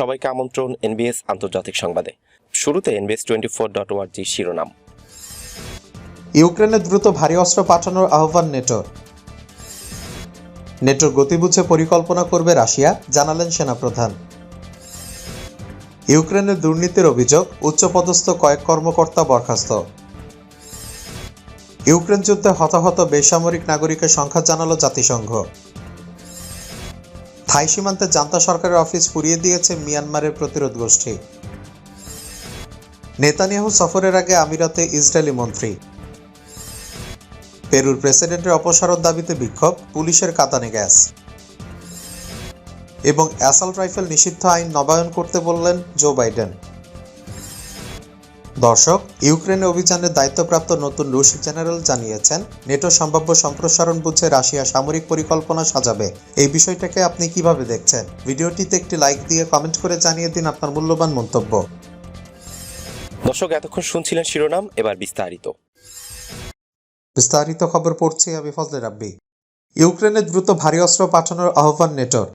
সবাইকে আমন্ত্রণ এনবিএস আন্তর্জাতিক সংবাদে। শুরুতে এনবিএস টোয়েন্টি ফোর ডট ওয়ার্জি শিরোনাম। ইউক্রেনে দ্রুত ভারী অস্ত্র পাঠানোর আহ্বান নেটোর নেটোর গতি বুঝে পরিকল্পনা করবে রাশিয়া, জানালেন সেনাপ্রধান। ইউক্রেনের দুর্নীতির অভিযোগ, উচ্চপদস্থ কয়েক কর্মকর্তা বরখাস্ত। ইউক্রেন যুদ্ধে হতাহত বেসামরিক নাগরিকের সংখ্যা জানালো জাতিসংঘ। থাই সীমান্তে জান্তা সরকারের অফিস পুড়িয়ে দিয়েছে মিয়ানমারের প্রতিরোধ গোষ্ঠী। নেতানিয়াহু সফরের আগে আমিরাতে ইসরায়েলি মন্ত্রী। পেরুর প্রেসিডেন্টের অপসারণ দাবিতে বিক্ষোভ, পুলিশের কাতানে গ্যাস। এবং অ্যাসাল্ট রাইফেল নিষিদ্ধ আইন নবায়ন করতে বললেন জো বাইডেন। দর্শক ইউক্রেনে অভিযানের দায়িত্বপ্রাপ্ত নতুন রুশ জেনারেল জানিয়েছেন নেটো সম্ভাব্য সম্প্রসারণ বুঝে রাশিয়া সামরিক পরিকল্পনা সাজাবে। এই বিষয়টাকে আপনি কীভাবে দেখছেন? ভিডিওটিতে একটি লাইক দিয়ে কমেন্ট করে জানিয়ে দিন আপনার মূল্যবান মন্তব্য। দর্শক এতক্ষণ শুনছিলেন শিরোনাম এবার বিস্তারিত। বিস্তারিত খবর পড়ছি আমি ফজলে রাব্বি। ইউক্রেনে দ্রুত ভারী অস্ত্র পাঠানোর আহ্বান নেটোর।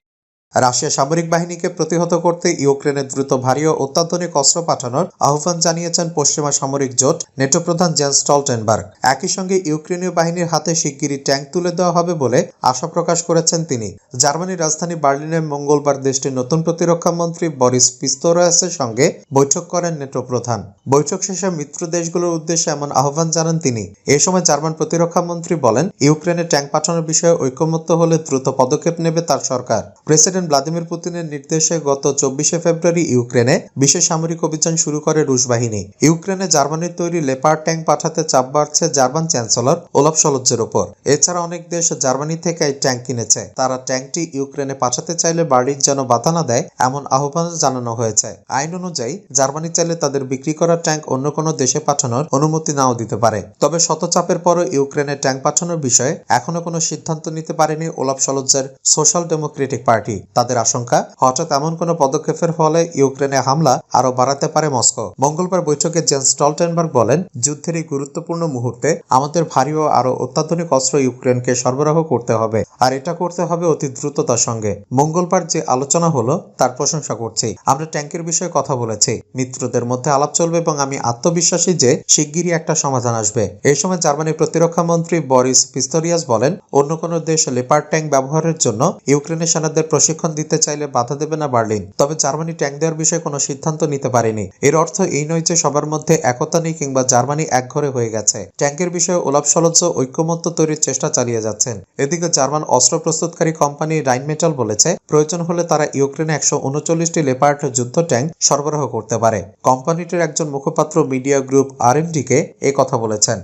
রাশিয়া সামরিক বাহিনীকে প্রতিহত করতে ইউক্রেনে দ্রুত ভারী ও অত্যাধুনিক অস্ত্র পাঠানোর আহ্বান জানিয়েছেন পশ্চিমা সামরিক জোট নেটো প্রধান জেন্স স্টলটেনবার্গ। একই সঙ্গে ইউক্রেনীয় বাহিনীর হাতে শিগগিরই ট্যাঙ্ক তুলে দেওয়া হবে বলে আশা প্রকাশ করেছেন তিনি। জার্মানির রাজধানী বার্লিনে মঙ্গলবার দেশটির নতুন প্রতিরক্ষা মন্ত্রী বরিস পিস্তোরাসের সঙ্গে বৈঠক করেন নেটো প্রধান বৈঠক শেষে মিত্র দেশগুলোর উদ্দেশ্যে এমন আহ্বান জানান তিনি। এ সময় জার্মান প্রতিরক্ষা মন্ত্রী বলেন, ইউক্রেনে ট্যাঙ্ক পাঠানোর বিষয়ে ঐকমত্য হলে দ্রুত পদক্ষেপ নেবে তার সরকার। প্রেসিডেন্ট ভ্লাদিমির পুতিনের নির্দেশে গত চব্বিশে ফেব্রুয়ারি ইউক্রেনে বিশেষ সামরিক অভিযান শুরু করে রুশ বাহিনী। ইউক্রেনে জার্মানির তৈরি লেপার ট্যাঙ্ক পাঠাতে চাপ বাড়ছে জার্মান চ্যান্সেলর ওলাফ সলজ্জের ওপর। এছাড়া অনেক দেশ জার্মানি থেকে এই ট্যাঙ্ক কিনেছে। তারা ট্যাঙ্কটি ইউক্রেনে পাঠাতে চাইলে বার্লিন যেন বাধা না দেয় এমন আহ্বান জানানো হয়েছে। আইন অনুযায়ী, জার্মানি চাইলে তাদের বিক্রি করা ট্যাঙ্ক অন্য কোনো দেশে পাঠানোর অনুমতি নাও দিতে পারে। তবে শত শতচাপের পরও ইউক্রেনে ট্যাঙ্ক পাঠানোর বিষয়ে এখনও কোনো সিদ্ধান্ত নিতে পারেনি ওলাফ সলজ্জের সোশ্যাল ডেমোক্রেটিক পার্টি। তাদের আশঙ্কা, হঠাৎ এমন কোনো পদক্ষেপের ফলে ইউক্রেনে হামলা আরও বাড়াতে পারে মস্কো। মঙ্গলবার বৈঠকে জেন্স স্টলটেনবার্গ বলেন, যুদ্ধের এই গুরুত্বপূর্ণ মুহূর্তে আমাদের ভারী ও আরও অত্যাধুনিক অস্ত্র ইউক্রেনকে সরবরাহ করতে হবে, আর এটা করতে হবে অতি দ্রুততার সঙ্গে। মঙ্গলবার যে আলোচনা হলো, তার প্রশংসা করছি। আমরা ট্যাঙ্কের বিষয়ে কথা বলেছি। মিত্রদের মধ্যে আলাপ চলবে এবং আমি আত্মবিশ্বাসী যে শিগগিরই একটা সমাধান আসবে। এই সময় জার্মানির প্রতিরক্ষা মন্ত্রী বরিস পিস্তরিয়াস বলেন, অন্য কোনো দেশ লেপার ট্যাঙ্ক ব্যবহারের জন্য ইউক্রেনের সেনাদের প্রশিক্ষণ দিতে চাইলে বাধা দেবে না বার্লিন। তবে জার্মানি ট্যাঙ্ক দেওয়ার বিষয়ে কোনো সিদ্ধান্ত নিতে পারেনি। এর অর্থ এই নয় যে সবার মধ্যে একতা নেই কিংবা জার্মানি একঘরে হয়ে গেছে। ট্যাঙ্কের বিষয়ে ওলাপ সলজ্জ ঐক্যমত্য তৈরির চেষ্টা চালিয়ে যাচ্ছেন। এদিকে জার্মান অস্ত্র প্রস্তুতকারী কোম্পানি রাইন মেটাল বলেছে, প্রয়োজন হলে তারা ইউক্রেনে একশো উনচল্লিশটি লেপার্ড যুদ্ধ ট্যাঙ্ক সরবরাহ করতে পারে। কোম্পানিটির একজন মুখপাত্র মিডিয়া গ্রুপ আর কে এ কথা বলেছেন।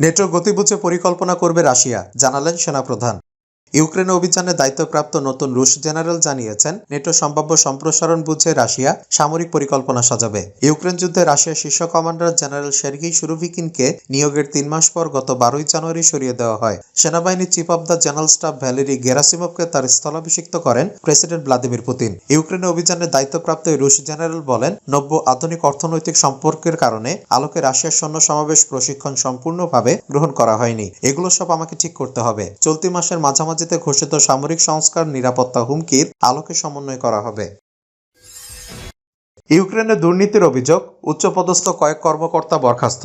নেটোর গতি বুঝে পরিকল্পনা করবে রাশিয়া, জানালেন সেনাপ্রধান। ইউক্রেন অভিযানে দায়িত্বপ্রাপ্ত নতুন রুশ জেনারেল জানিয়েছেন, নেটো সম্ভাব্য সম্প্রসারণ বুঝে রাশিয়া সামরিক পরিকল্পনা সাজাবে। ইউক্রেন যুদ্ধে রাশিয়ার শীর্ষ কমান্ডার জেনারেল সের্গি সুরুভিকিনকে নিয়োগের তিন মাস পর গত বারোই জানুয়ারি সরিয়ে দেওয়া হয়। সেনাবাহিনীর chief of the general staff Valery গেরাসিমভকে তার স্থলাভিষিক্ত করেন প্রেসিডেন্ট ভ্লাদিমির পুতিন। ইউক্রেনে অভিযানে দায়িত্বপ্রাপ্ত রুশ জেনারেল বলেন, নব্য আধুনিক অর্থনৈতিক সম্পর্কের কারণে আলোকে রাশিয়ার সৈন্য সমাবেশ প্রশিক্ষণ সম্পূর্ণভাবে গ্রহণ করা হয়নি। এগুলো সব আমাকে ঠিক করতে হবে। চলতি মাসের মাঝামাঝিতে ঘোষিত সামরিক সংস্কার নিরাপত্তা হুমকির আলোকে সমন্বয় করা হবে। ইউক্রেনের দুর্নীতির অভিযোগ, উচ্চপদস্থ কয়েক কর্মকর্তা বরখাস্ত।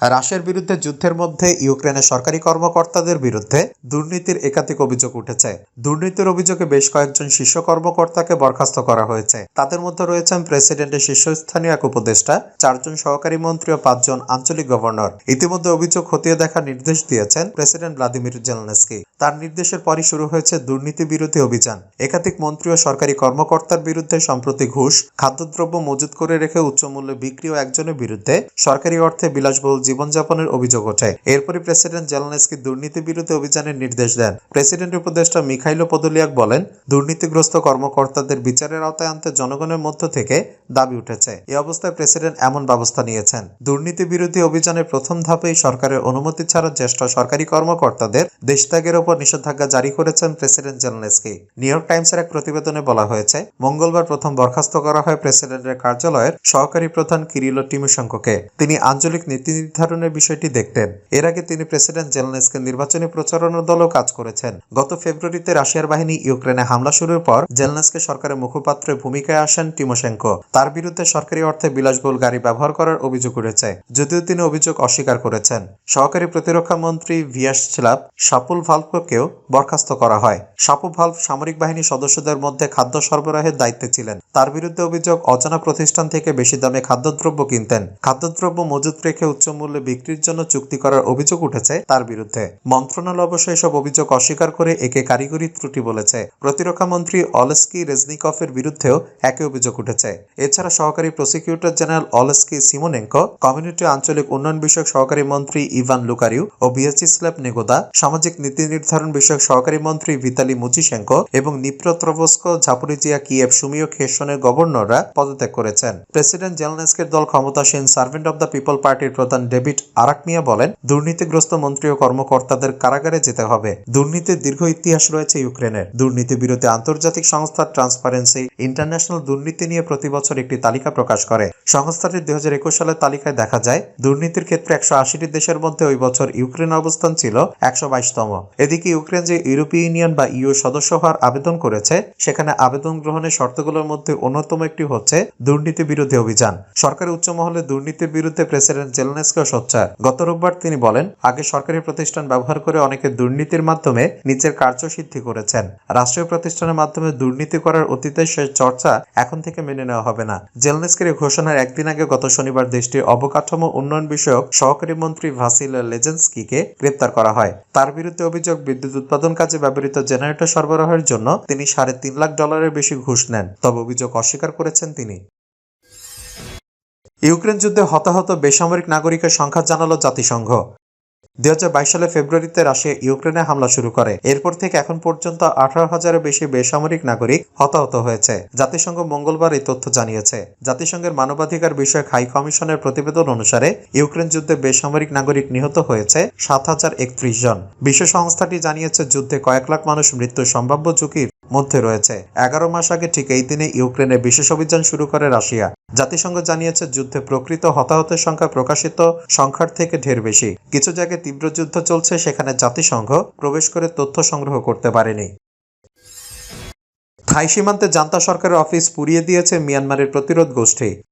রাশিয়ার বিরুদ্ধে যুদ্ধের মধ্যে ইউক্রেনের সরকারি কর্মকর্তাদের বিরুদ্ধে দুর্নীতির একাধিক অভিযোগ উঠেছে। দুর্নীতির অভিযোগে বেশ কয়েকজন শীর্ষ কর্মকর্তাকে বরখাস্ত করা হয়েছে। তাদের মধ্যে রয়েছেন প্রেসিডেন্টের শীর্ষস্থানীয় এক উপদেষ্টা, চারজন সহকারী মন্ত্রী ও পাঁচজন আঞ্চলিক গভর্নর। ইতিমধ্যে অভিযোগ খতিয়ে দেখার নির্দেশ দিয়েছেন প্রেসিডেন্ট ভ্লাদিমির জেলনেস্কি। তার নির্দেশের পরই শুরু হয়েছে দুর্নীতি বিরোধী অভিযান। একাধিক মন্ত্রী ও সরকারি কর্মকর্তার বিরুদ্ধে সম্প্রতি ঘুষ, খাদ্যদ্রব্য মজুত করে রেখে উচ্চমূল্যে বিক্রি ও একজনের বিরুদ্ধে সরকারি অর্থে বিলাসবহুল জীবনযাপনের অভিযোগ ওঠে। এরপরই প্রেসিডেন্ট জেলনেস্কি দুর্নীতি বিরোধী অভিযানের নির্দেশ দেন। প্রেসিডেন্ট উপদেষ্টা মিখাইলো পদলিয়াক বলেন, দুর্নীতিগ্রস্ত কর্মকর্তাদের বিচারের আওতায় আনতে জনগণের মধ্য থেকে দাবি উঠেছে। এ অবস্থায় প্রেসিডেন্ট এমন ব্যবস্থা নিয়েছেন। দুর্নীতি বিরোধী অভিযানের প্রথম ধাপেই সরকারের অনুমতি ছাড়া জ্যেষ্ঠ সরকারি কর্মকর্তাদের দেশত্যাগের ওপর নিষেধাজ্ঞা জারি করেছেন প্রেসিডেন্ট জেলনেস্কি। নিউ ইয়র্ক টাইমসের এক প্রতিবেদনে বলা হয়েছে, মঙ্গলবার প্রথম বরখাস্ত করা হয় প্রেসিডেন্টের কার্যালয়ের সহকারী প্রধান কিরিলো টিমোশঙ্কোকে। তিনি আঞ্চলিক নীতি নির্ধারণের বিষয়টি দেখতেন। এর আগে তিনি প্রেসিডেন্ট জেলনেসকে নির্বাচনী প্রচারণার দলও কাজ করেছেন। গত ফেব্রুয়ারিতে রাশিয়ার বাহিনী ইউক্রেনে হামলা শুরুর পর জেলনেসকে সরকারের মুখপাত্রের ভূমিকায় আসেন টিমোশেঙ্কো। তার বিরুদ্ধে সরকারি অর্থে বিলাসবহুল গাড়ি ব্যবহার করার অভিযোগ উঠেছে, যদিও তিনি অভিযোগ অস্বীকার করেছেন। সহকারী প্রতিরক্ষা মন্ত্রী ভিয়াসলাভ সাপুল ভাল্ভকেও বরখাস্ত করা হয়। সাপু ভাল্ভ সামরিক বাহিনীর সদস্যদের মধ্যে খাদ্য সরবরাহের দায়িত্বে ছিলেন। তার বিরুদ্ধে অভিযোগ অজানা প্রতিষ্ঠান থেকে বেশি দামে খাদ্যদ্রব্য কিনতেন। খাদ্যদ্রব্য মজুত রেখে উচ্চ মূল্যে বিক্রির জন্য চুক্তি করার অভিযোগ উঠেছে তার বিরুদ্ধে। মন্ত্রণালয় অবশ্য এসব অভিযোগ অস্বীকার করে একে কারিগরি ত্রুটি বলেছে। প্রতিরক্ষা মন্ত্রী অলস্কি রেজনিকফের বিরুদ্ধেও একই অভিযোগ উঠেছে। এছাড়া সহকারী প্রসিকিউটর জেনারেল অলস্কি সিমোনেঙ্কো কমিউনিটি আঞ্চলিক উন্নয়ন বিষয়ক সহকারী মন্ত্রী ইভান লুকারিউ ও ভিয়াচিস্লেভ নেগোদা, সামাজিক নীতি নির্ধারণ বিষয়ক সহকারী মন্ত্রী ভিতালি মুচিশেঙ্কো এবং নিপ্রত্রভস্ক ঝাপুরিজিয়া কিয়েভ সুমিও খেসনের গভর্নররা পদত্যাগ করেছেন। প্রেসিডেন্ট জেলনেস্কের দল ক্ষমতাসীন সার্ভেন্ট অব দ্য পিপল পার্টির প্রধান ডেভিড আরাকমিয়া বলেন, দুর্নীতিগ্রস্ত মন্ত্রী ও কর্মকর্তাদের কারাগারে যেতে হবে। দুর্নীতির দীর্ঘ ইতিহাস রয়েছে ইউক্রেনের। দুর্নীতি বিরোধী আন্তর্জাতিক সংস্থা ট্রান্সপারেন্সি ইন্টারন্যাশনাল দুর্নীতি নিয়ে প্রতি বছর একটি তালিকা প্রকাশ করে। সংস্থাটি দুই হাজার একুশ সালের তালিকায় দেখা যায়, দুর্নীতির ক্ষেত্রে একশো আশিটি দেশের মধ্যে ওই বছর ইউক্রেনের অবস্থান ছিল একশো বাইশতম। এদিকে ইউক্রেন যে ইউরোপীয় ইউনিয়ন বা ইউ সদস্য হওয়ার আবেদন করেছে, সেখানে আবেদন গ্রহণের শর্তগুলোর মধ্যে অন্যতম একটি হচ্ছে দুর্নীতি বিরোধী অভিযান। সরকারি উচ্চ মহলে দুর্নীতির বিরুদ্ধে প্রেসিডেন্ট জেলনেসকেও সোচ্চার গত রোববার তিনি বলেন, আগে সরকারি প্রতিষ্ঠান ব্যবহার করে অনেকে দুর্নীতির মাধ্যমে নিজের কার্যসিদ্ধি করেছেন। রাষ্ট্রীয় প্রতিষ্ঠানের মাধ্যমে দুর্নীতি করার অতীতের সে চর্চা এখন থেকে মেনে নেওয়া হবে না। জেলনেসকের ঘোষণার একদিন আগে গত শনিবার দেশটির অবকাঠামো উন্নয়ন বিষয়ক সহকারী মন্ত্রী ভাসিল লেজেন্সকিকে গ্রেপ্তার করা হয়। তার বিরুদ্ধে অভিযোগ, বিদ্যুৎ উৎপাদন কাজে ব্যবহৃত জেনারেটর সরবরাহের জন্য তিনি সাড়ে তিন লাখ ডলারের বেশি ঘুষ নেন। তবে অভিযোগ অস্বীকার করেছেন তিনি। ইউক্রেন যুদ্ধে হতাহত বেসামরিক নাগরিকের সংখ্যা জানালো জাতিসংঘ। দুই হাজার বাইশ সালে ফেব্রুয়ারিতে রাশিয়া ইউক্রেনে হামলা শুরু করে। এরপর থেকে এখন পর্যন্ত আঠারো হাজারের বেশি বেসামরিক নাগরিক হতাহত হয়েছে। জাতিসংঘ মঙ্গলবার এই তথ্য জানিয়েছে। জাতিসংঘের মানবাধিকার বিষয়ক হাই কমিশনের প্রতিবেদন অনুসারে ইউক্রেন যুদ্ধে বেসামরিক নাগরিক নিহত হয়েছে সাত হাজার একত্রিশ জন। বিশ্ব সংস্থাটি জানিয়েছে, যুদ্ধে কয়েক লাখ মানুষ মৃত্যুর সম্ভাব্য ঝুঁকির মধ্যে রয়েছে। এগারো মাস আগে ঠিক এই দিনে ইউক্রেনে বিশেষ অভিযান শুরু করে রাশিয়া। জাতিসংঘ জানিয়েছে, যুদ্ধে প্রকৃত হতাহতের সংখ্যা প্রকাশিত, সংখ্যার থেকে ঢের বেশি। কিছু জায়গায় তীব্র যুদ্ধ চলছে, সেখানে জাতিসংঘ প্রবেশ করে তথ্য সংগ্রহ করতে পারেনি। থাই সীমান্তে জান্তা সরকারের অফিস পুড়িয়ে দিয়েছে মিয়ানমারের প্রতিরোধ গোষ্ঠী।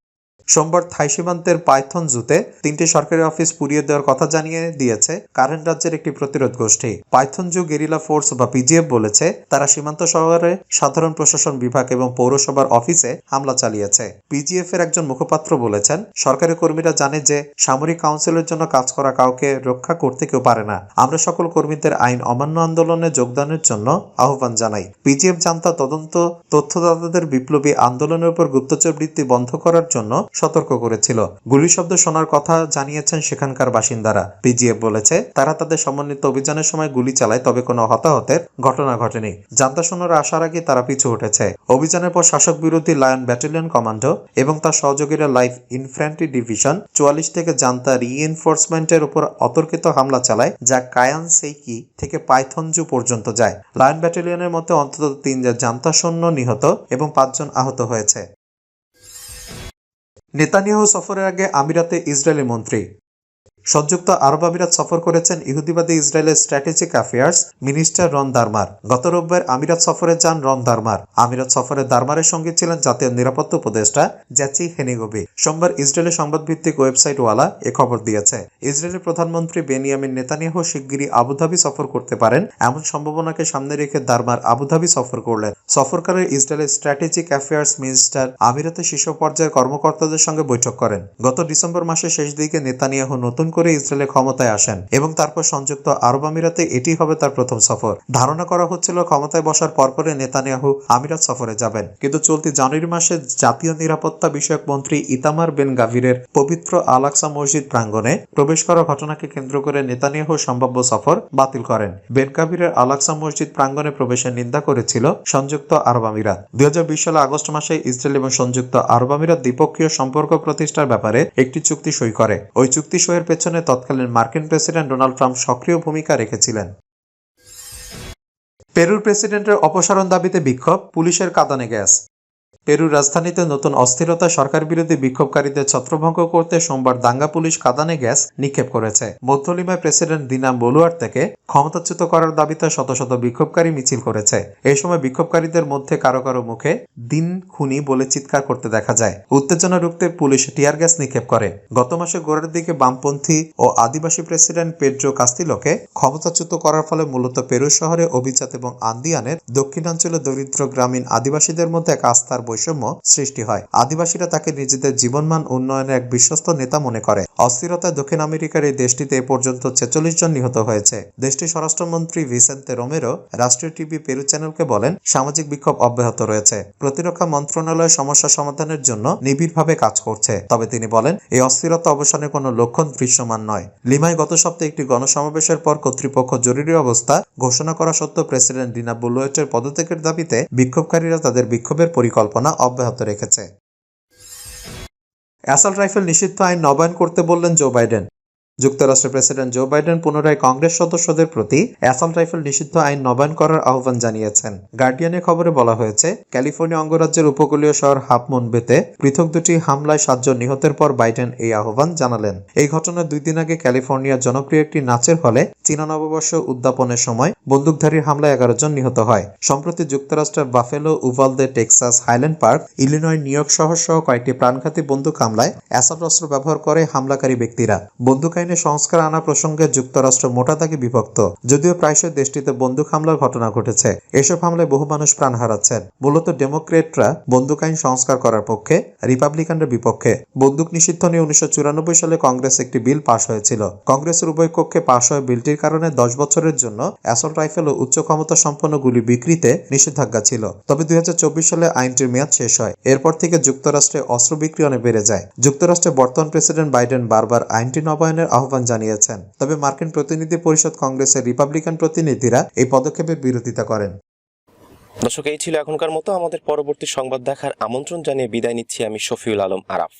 সোমবার থাই সীমান্তের পাইথন জুতে তিনটি সরকারি অফিস পুড়িয়ে দেওয়ার কথা জানিয়ে দিয়েছে কারেন্ট রাজ্যের একটি প্রতিরোধ গোষ্ঠী। পাইথন জু গেরিলা ফোর্স বা পিজিএফ বলেছে, তারা সীমান্ত শহরে সাধারণ প্রশাসন বিভাগ এবং পৌরসভার অফিসে হামলা চালিয়েছে। পিজিএফ এর একজন মুখপাত্র বলেছেন, সরকারি কর্মীরা জানে যে সামরিক কাউন্সিলের জন্য কাজ করা কাউকে রক্ষা করতে কেউ পারে না। আমরা সকল কর্মীদের আইন অমান্য আন্দোলনে যোগদানের জন্য আহ্বান জানাই। পিজিএফ জান্তা তদন্ত তথ্যদাতাদের বিপ্লবী আন্দোলনের উপর গুপ্তচর বৃত্তি বন্ধ করার জন্য সতর্ক করেছিল। গুলি শব্দ শোনার কথা জানিয়েছেন সেখানকার বাসিন্দারা। পিজিএফ বলেছে, তারা তাদের সমন্বিত অভিযানের সময় গুলি চালায়, তবে কোনো হতাহতের ঘটনা ঘটেনি। জান্তা শোনার আসার আগে তারা পিছু উঠেছে অভিযানের পর শাসক বিরোধী লায়ন ব্যাটালিয়ন কমান্ডো এবং তার সহযোগীরা লাইফ ইনফ্যান্ট্রি ডিভিশন চুয়াল্লিশ থেকে জান্তা রিএনফোর্সমেন্টের উপর অতর্কিত হামলা চালায়, যা কায়ান সেইকি থেকে পাইথনজু পর্যন্ত যায়। লায়ন ব্যাটালিয়নের মধ্যে অন্তত তিনজন জান্তা সৈন্য নিহত এবং পাঁচজন আহত হয়েছে। নেতানিয়াহু সফরের আগে আমিরাতে ইসরায়েলি মন্ত্রী। সংযুক্ত আরব আমিরাত সফর করেছেন ইহুদিবাদী ইসরায়েলের strategic affairs minister Ron Dermer. গত রোববার আমিরাত সফরে যান রন দারমার। আমিরাত সফরে দারমারের সঙ্গে ছিলেন জাতীয় নিরাপত্তা উপদেষ্টা জ্যাচি হেনিগোবি সোমবার ইসরায়েলের সংবাদভিত্তিক ওয়েবসাইট ওয়ালা এ খবর দিয়েছে। ইসরায়েলের প্রধানমন্ত্রী বেনিয়ামিন নেতানিয়াহু শিগগিরই আবুধাবি সফর করতে পারেন। এমন সম্ভাবনাকে সামনে রেখে দারমার আবুধাবি সফর করলেন। সফরকালে ইসরায়েলের স্ট্র্যাটেজিক অ্যাফেয়ার্স মিনিস্টার আমিরাতের শীর্ষ পর্যায়ের কর্মকর্তাদের সঙ্গে বৈঠক করেন। গত ডিসেম্বর মাসের শেষ দিকে নেতানিয়াহু নতুন করে ইসরায়েলে ক্ষমতায় আসেন এবং তারপর সংযুক্ত আরব আমিরাতে এটি হবে তার প্রথম সফর। ধারণা করা হচ্ছিল ক্ষমতায় বসার পরপরে নেতানিয়াহু আমিরাত সফরে যাবেন। কিন্তু চলতি জানুয়ারি মাসে জাতীয় নিরাপত্তা বিষয়ক মন্ত্রী ইতামার বেন গাভিরের পবিত্র আলাকসা মসজিদ প্রাঙ্গণে প্রবেশ করা ঘটনাকে কেন্দ্র করে নেতানিয়াহু সম্ভাব্য সফর বাতিল করেন। বেন গাভিরের আলাকসা মসজিদ প্রাঙ্গণে প্রবেশের নিন্দা করেছিল সংযুক্ত আরব আমিরাত। দুই হাজার বিশ সালে আগস্ট মাসে ইসরায়েল এবং সংযুক্ত আরব আমিরাত দ্বিপক্ষীয় সম্পর্ক প্রতিষ্ঠার ব্যাপারে একটি চুক্তি সই করে। ওই চুক্তি সইয়ের পেছনে তৎকালীন মার্কিন প্রেসিডেন্ট ডোনাল্ড ট্রাম্প সক্রিয় ভূমিকা রেখেছিলেন। পেরুর প্রেসিডেন্টের অপসারণ দাবিতে বিক্ষোভ, পুলিশের কাঁদানে গ্যাস। পেরুর রাজধানীতে নতুন অস্থিরতা, সরকার বিরোধী বিক্ষোভকারীদের ছত্রভঙ্গ করতে সোমবার দাঙ্গা পুলিশ কাদানে গ্যাস নিক্ষেপ করেছে। মধ্যলিমায় প্রেসিডেন্ট দিনা বলুয়ার থেকে ক্ষমতাচ্যুত করার দাবিতে শত শত বিক্ষোভকারী মিছিল করেছে। এই সময় বিক্ষোভকারীদের মধ্যে কারও কারও মুখে দিন খুনি বলে চিৎকার করতে দেখা যায়। উত্তেজনা রুখতে পুলিশ টিয়ার গ্যাস নিক্ষেপ করে। গত মাসে গোড়ার দিকে বামপন্থী ও আদিবাসী প্রেসিডেন্ট পেড্রো কাস্তিলোকে ক্ষমতাচ্যুত করার ফলে মূলত পেরু শহরে অভিজাত এবং আন্দিয়ানের দক্ষিণাঞ্চলে দরিদ্র গ্রামীণ আদিবাসীদের মধ্যে এক আস্থার বৈষম্য সৃষ্টি হয়। আদিবাসীরা তাকে নিজেদের জীবনমান উন্নয়নের এক বিশ্বস্ত নেতা মনে করে। অস্থিরতায় দক্ষিণ আমেরিকার এই দেশটিতে এ পর্যন্ত ছেচল্লিশ জন নিহত হয়েছে। দেশটির স্বরাষ্ট্রমন্ত্রী ভিসেন্তে রোমেরো রাষ্ট্রীয় টিভি পেরু চ্যানেলকে বলেন, সামাজিক বিক্ষোভ অব্যাহত রয়েছে। প্রতিরক্ষা মন্ত্রণালয় সমস্যা সমাধানের জন্য নিবিড়ভাবে কাজ করছে। তবে তিনি বলেন, এই অস্থিরতা অবসানের কোনো লক্ষণ দৃশ্যমান নয়। লিমায় গত সপ্তাহে একটি গণসমাবেশের পর কর্তৃপক্ষ জরুরি অবস্থা ঘোষণা করা সত্ত্বেও প্রেসিডেন্ট ডিনা বুলুয়েটের পদত্যাগের দাবিতে বিক্ষোভকারীরা তাদের বিক্ষোভের পরিকল্পনা অব্যাহত রেখেছে। অ্যাসাল্ট রাইফেল নিষিদ্ধ আইন নবায়ন করতে বললেন জো বাইডেন। যুক্তরাষ্ট্রের প্রেসিডেন্ট জো বাইডেন পুনরায় কংগ্রেস সদস্যদের প্রতি অ্যাসাল্ট রাইফেল নিষিদ্ধ আইন নবায়ন করার আহ্বান জানিয়েছেন। গার্ডিয়ানের খবরে বলা হয়েছে, ক্যালিফোর্নিয়া অঙ্গরাজ্যের উপকূলীয় শহর হাফ মুনবেতে পৃথক দুটি হামলায় সাতজন নিহতের পর বাইডেন এই আহ্বান জানালেন। এই ঘটনার দুই দিন আগে ক্যালিফোর্নিয়ার জনপ্রিয় একটি নাচের হলে চীনা নববর্ষ উদ্যাপনের সময় বন্দুকধারীর হামলায় এগারো জন নিহত হয়। সম্প্রতি যুক্তরাষ্ট্রের Buffalo, Uvalde, Texas, Highland Park, Illinois New York শহর সহ কয়েকটি প্রাণঘাতী বন্দুক হামলায় অ্যাসাল্ট অস্ত্র ব্যবহার করে হামলাকারী ব্যক্তিরা। বন্দুক আইনে সংস্কার আনা প্রসঙ্গে যুক্তরাষ্ট্র মোটা দাগে বিভক্ত। যদিও প্রায়শই দেশটিতে বন্দুক হামলার ঘটনা ঘটেছে। এসব হামলায় বহু মানুষ প্রাণ হারাচ্ছেন। মূলত ডেমোক্রেটরা বন্দুক আইন সংস্কার করার পক্ষে, রিপাবলিকানদের বিপক্ষে। বন্দুক নিষিদ্ধ নিয়ে উনিশশো চুরানব্বই সালে কংগ্রেস একটি বিল পাশ হয়েছিল। কংগ্রেসের উভয় কক্ষে পাশ হওয়া বিলটির কারণে দশ বছরের জন্য অ্যাসল্ট রাইফেল ও উচ্চ ক্ষমতা সম্পন্ন গুলি বিক্রিতে নিষেধাজ্ঞা ছিল। তবে দুই হাজার চব্বিশ সালে আইনটির মেয়াদ শেষ হয়। এরপর থেকে যুক্তরাষ্ট্রে অস্ত্র বিক্রি অনেক বেড়ে যায়। যুক্তরাষ্ট্রের বর্তমান প্রেসিডেন্ট বাইডেন বারবার আইনটি নবায়নের আহ্বান জানিয়েছেন। তবে মার্কিন প্রতিনিধি পরিষদ কংগ্রেসের রিপাবলিকান প্রতিনিধিরা এই পদক্ষেপের বিরোধিতা করেন। দর্শক, এই ছিল এখনকার মতো। আমাদের পরবর্তী সংবাদ দেখার আমন্ত্রণ জানিয়ে বিদায় নিচ্ছি আমি শফিউল আলম আরাফ।